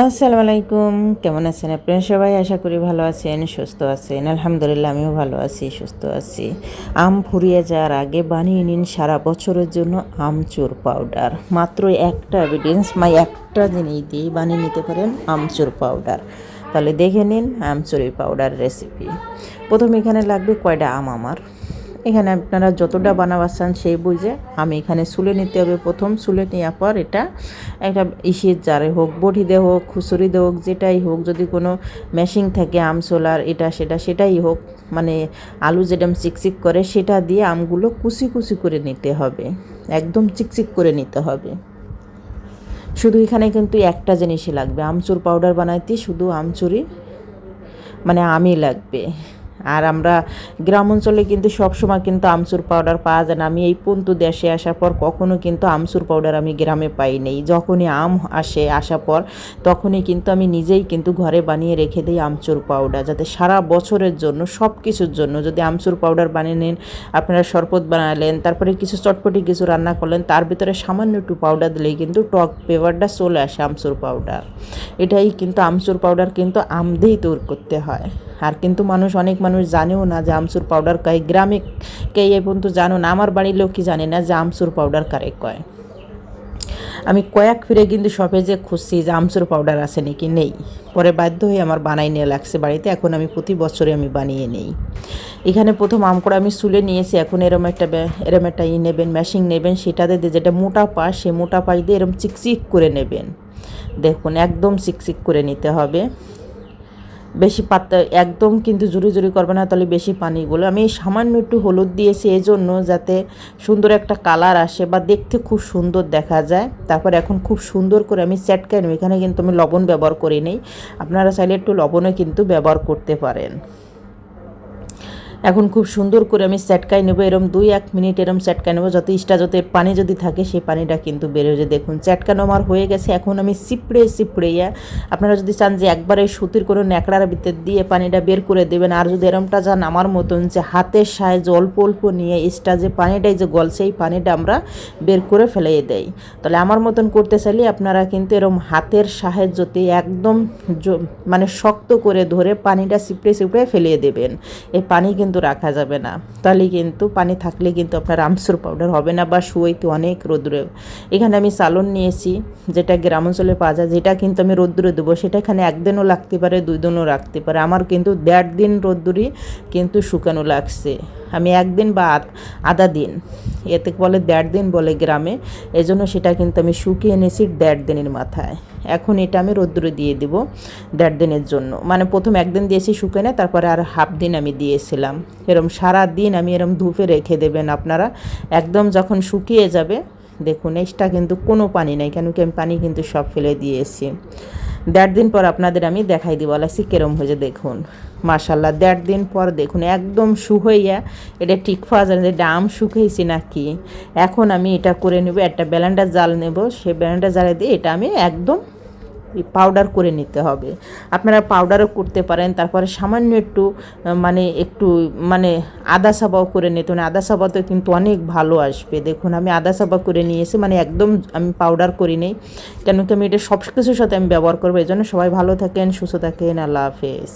আসসালামু আলাইকুম কেমন আছেন আপনারা সবাই? আশা করি ভালো আছেন, সুস্থ আছেন। আলহামদুলিল্লাহ, আমিও ভালো আছি, সুস্থ আছি। আম ফুরিয়ে যাওয়ার আগে বানিয়ে নিন সারা বছরের জন্য আমচুর পাউডার। মাত্র একটা এভিডেন্স মাই একটা জিনিস দিয়ে বানিয়ে নিতে পারেন আমচুর পাউডার। তাহলে দেখে নিন আমচুরি পাউডার রেসিপি প্রথম এখানে লাগবে কয়টা আম আমার? এখানে আপনারা যতটা বানাবার চান সেই বুঝে আমি এখানে সুলে নিতে হবে। প্রথম সুলে নেওয়ার পর এটা একটা ইসির জারে হোক বটিতে হোক খুচুরিতে হোক, যেটাই হোক, যদি কোনো মেশিন থাকে, আম সোলার এটা, সেটা, সেটাই হোক মানে আলু যেরকম চিকচিক করে সেটা দিয়ে আমগুলো কুচি কুচি করে নিতে হবে। একদম চিকচিক করে নিতে হবে। শুধু এখানে কিন্তু একটা জিনিসই লাগবে, আমচুর পাউডার বানাইতে শুধু আমচুরি মানে আমই লাগবে। আর আমরা গ্রাম অঞ্চলে কিন্তু সবসময় কিন্তু আমচুর পাউডার পাওয়া যায় না। আমি এই পন্তু দেশে আসার পর কখনো কিন্তু আমচুর পাউডার আমি গ্রামে পাই নেই। যখনই আম আসে আসার পর তখনই কিন্তু আমি নিজেই কিন্তু ঘরে বানিয়ে রেখে দিই আমচুর পাউডার যাতে সারা বছরের জন্য সব কিছুর জন্য যদি আমচুর পাউডার বানিয়ে নেন, আপনারা শরবত বানালেন, তারপরে কিছু চটপটি কিছু রান্না করলেন, তার ভিতরে সামান্য একটু পাউডার দিলেই কিন্তু টক ফ্লেভারটা চলে আসে আমচুর পাউডার এটাই কিন্তু আমচুর পাউডার কিন্তু আম দিয়েই তৈরি করতে হয়। আর কিন্তু মানুষ অনেক মানুষ জানেও না যে আমচুর পাউডার কয় গ্রামে কে এ পর্যন্ত জানো না, আমার বাড়ির লোক কি জানে না যে আমচুর পাউডার কারে কয়। আমি কয়েক ফিরে কিন্তু শপে যে খুঁজছি যে আমচুর পাউডার আছে নাকি নেই। পরে বাধ্য হয়ে আমার বানাই নিয়ে লাগছে বাড়িতে, এখন আমি প্রতি বছরে আমি বানিয়ে নেই। এখানে প্রথম আম করে আমি সুলে নিয়েছি, এখন এরম একটা এরম একটা ই নেবেন মেশিন নেবেন সেটাতে দিয়ে যেটা মোটা পাশ সে মোটা পাশ দিয়ে এরম চিকচিক করে নেবেন। দেখুন, একদম চিকচিক করে নিতে হবে। বেশি পাতা একদম কিন্তু জুড়ি জুড়ি করবে না, তাহলে বেশি পানিগুলো আমি সামান্য একটু হলুদ দিয়েছি এই জন্য যাতে সুন্দর একটা কালার আসে বা দেখতে খুব সুন্দর দেখা যায়। তারপর এখন খুব সুন্দর করে আমি চ্যাটকাই নেব। এখানে কিন্তু আমি লবণ ব্যবহার করি নেই। আপনারা চাইলে একটু লবণও কিন্তু ব্যবহার করতে পারেন। এখন খুব সুন্দর করে আমি সেটকাই নেব, এরম দুই এক মিনিট এরম সেটকাই নেব, যত ইস্টা যত পানি যদি থাকে সেই পানিটা কিন্তু বেরোয় যায়। দেখুন চ্যাটকানো আমার হয়ে গেছে, এখন আমি সিপড়ে সিপড়েইয়া আপনারা যদি চান যে একবারে সুতির কোনো ন্যাকড়ার ভিতর দিয়ে পানিটা বের করে দেবেন, আর যদি এরমটা যান আমার মতন যে হাতের সাহায্যে অল্প অল্প নিয়ে ইস্টা যে পানিটাই যে গল, সেই পানিটা আমরা বের করে ফেলিয়ে দেই। তাহলে আমার মতন করতে চাইলে আপনারা কিন্তু এরম হাতের সাহায্যতে একদম মানে শক্ত করে ধরে পানিটা সিপড়ে সিপড়ে ফেলিয়ে দেবেন। এই পানি কিন্তু কিন্তু রাখা যাবে না। তাহলে কিন্তু পানি থাকলে কিন্তু আপনার আমসুর পাউডার হবে না বা শুয়েতে অনেক রোদ্রে। এখানে আমি সালন নিয়েছি, যেটা গ্রাম অঞ্চলে পাওয়া যায়, যেটা কিন্তু আমি রোদ্দুরে দেবো। সেটা এখানে একদিনও লাগতে পারে দুই দিনও রাখতে পারে। আমার কিন্তু দেড় দিন রোদ্দুরই কিন্তু শুকানো লাগছে। আমি একদিন বা আধা দিন, এতে বলে দেড় দিন বলে গ্রামে, এজন্য সেটা কিন্তু আমি শুকিয়ে এনেছি দেড় দিনের মাথায়। এখন এটা আমি রোদ্দুরে দিয়ে দিব দেড় দিনের জন্য। মানে প্রথম একদিন দিয়েছি শুকিয়ে না, তারপরে আর হাফ দিন আমি দিয়েছিলাম। এরম সারা দিন আমি এরম ধূপে রেখে দেবেন আপনারা। একদম যখন শুকিয়ে যাবে, দেখুন এক্সট্রা কিন্তু কোনো পানি নেই, কেন কি আমি পানি কিন্তু সব ফেলে দিয়েছি। দেড় দিন পর আপনাদের আমি দেখাই দিব। আলাসি কেরম হয়েছে, দেখুন। মাশাল্লাহ দেড় দিন পর দেখুন, একদম শুকাইয়া এটা ঠিক যে ডাম শুকাইছি নাকি। এখন আমি এটা করে নেব, একটা ব্যালেন্ডার জাল নেব সেই ব্যালেন্ডার জালে দিয়ে এটা আমি একদম পাউডার করে নিতে হবে। আপনারা পাউডারও করতে পারেন, তারপরে সামান্য একটু মানে একটু মানে আদা সাবাও করে নিতে মানে আদা সাবাতে কিন্তু অনেক ভালো আসবে। দেখুন, আমি আদা সাবা করে নিয়েছি মানে একদম আমি পাউডার করি নেই। কেন কি আমি এটা সব কিছুর সাথে আমি ব্যবহার করব এই জন্য সবাই ভালো থাকেন, সুস্থ থাকেন, আল্লাহ হাফেজ।